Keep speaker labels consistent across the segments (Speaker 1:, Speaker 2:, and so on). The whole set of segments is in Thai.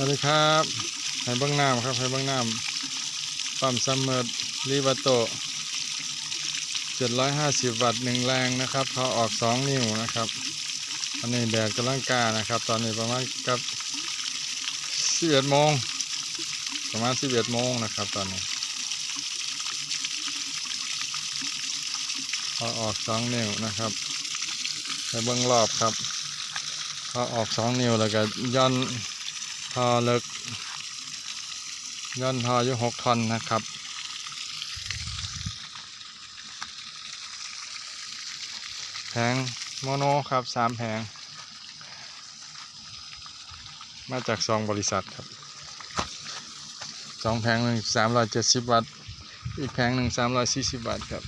Speaker 1: สวัสดีครับให้เบื้งน้ำครับให้เบื้งน้ำปั๊มซัมเมอร์รีบัโต750 วัตต์หนึ่งแรงนะครับเขาออก2นิ้วนะครับอันนี้แดดกำลังกานะครับ ตอนนี้ประมาณกับ11โมงประมาณ11โมงนะครับ ตอนนี้เขาออก2นิ้วนะครับไปเบื้องรอบครับเขาออก2นิ้วแล้วก็ย่อน อเลิกย่อนทออยู่หกทอนนะครับ แผงโมโนครับสามแผง มาจากสองบริษัทครับสองแผงหนึ่งสามร้อยเจ็ดสิบวัตต์อีกแผงหนึ่งสามร้อยสี่สิบวัตต์ครับ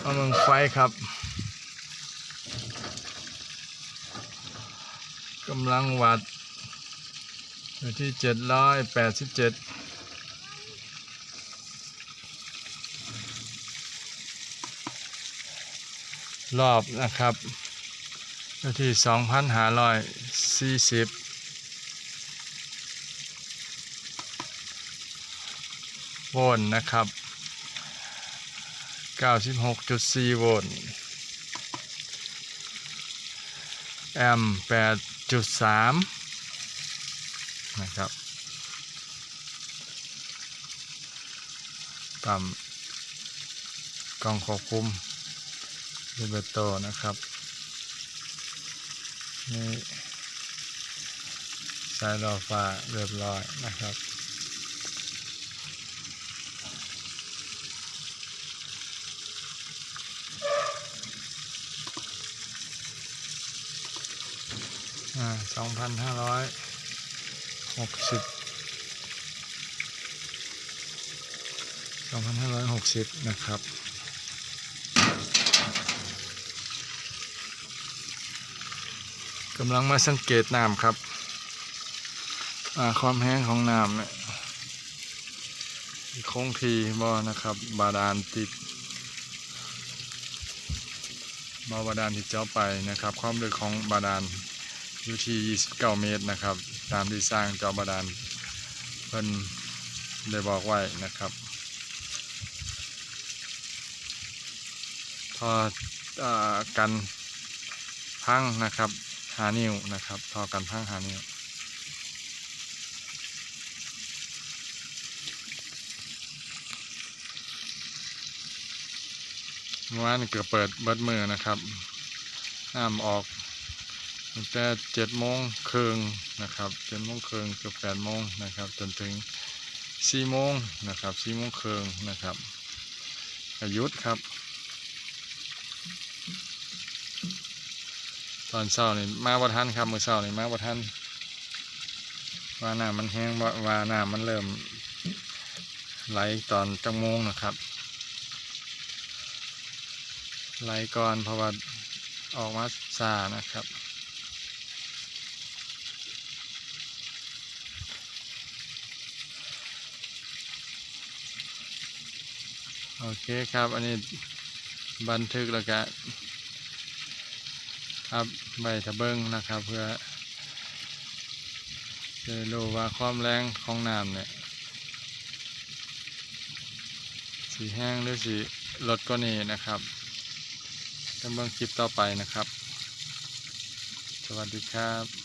Speaker 1: เอามึงไฟครับำลังวัดอยู่ที่เจ็ดร้อยแปดสิบเจ็ดรอบนะครับอยู่ที่สองพันห้าร้อยสี่สิบโวลต์นะครับเก้าสิบหกจุดสี่โวลต์แอมป์แปด จุดสามนะครับตามกล่องควบคุมลิเบโตนะครับนี่สายรอฟ้าเรียบร้อยนะครับ อ่าสองพันห้าร้อยหกสิบสองพันห้าร้อยหกสิบนะครับกำลังมาสังเกตน้ำครับ ความแห้งของน้ำเนี่ยคงทีบ่นะครับ บาดาลติดบ่บาดาลที่เจ้าไปนะครับ ความลึกของบาดาล อยู่ที่ 29 เมตรนะครับ ตามที่สร้างจอบาดาลเพิ่นได้บอกไว้นะครับพอออกันพังนะครับหานิ้วนะครับพอกันพังหานิ้วเมื่อวานเกือบเปิดเบิดมือนะครับน้ำออก ตั้งแต่เจ็ดโมงครึ่งนะครับเจ็ดโมงครึ่งเกือบแปดโมงนะครับ จนถึงสี่โมงนะครับสี่โมงครึ่งนะครับอายุดครับ ตอนเช้านี่มาบ่ทันครับมื้อเช้านี่มาบ่ทันว่าน้ำมันแห้งว่าว่าน้ำมันเริ่มไหลตอนจังโมงนะครับไหลก่อนเพราะว่าออกมาซานะครับ โอเคครับ อันนี้บันทึกแล้วก็ครับใบทะเบิงนะครับ เพื่อจะรู้ว่าความแรงของน้ำเนี่ยสีแห้งหรือสีลดก็นี่นะครับจะเบิ่งคลิปต่อไปนะครับ สวัสดีครับ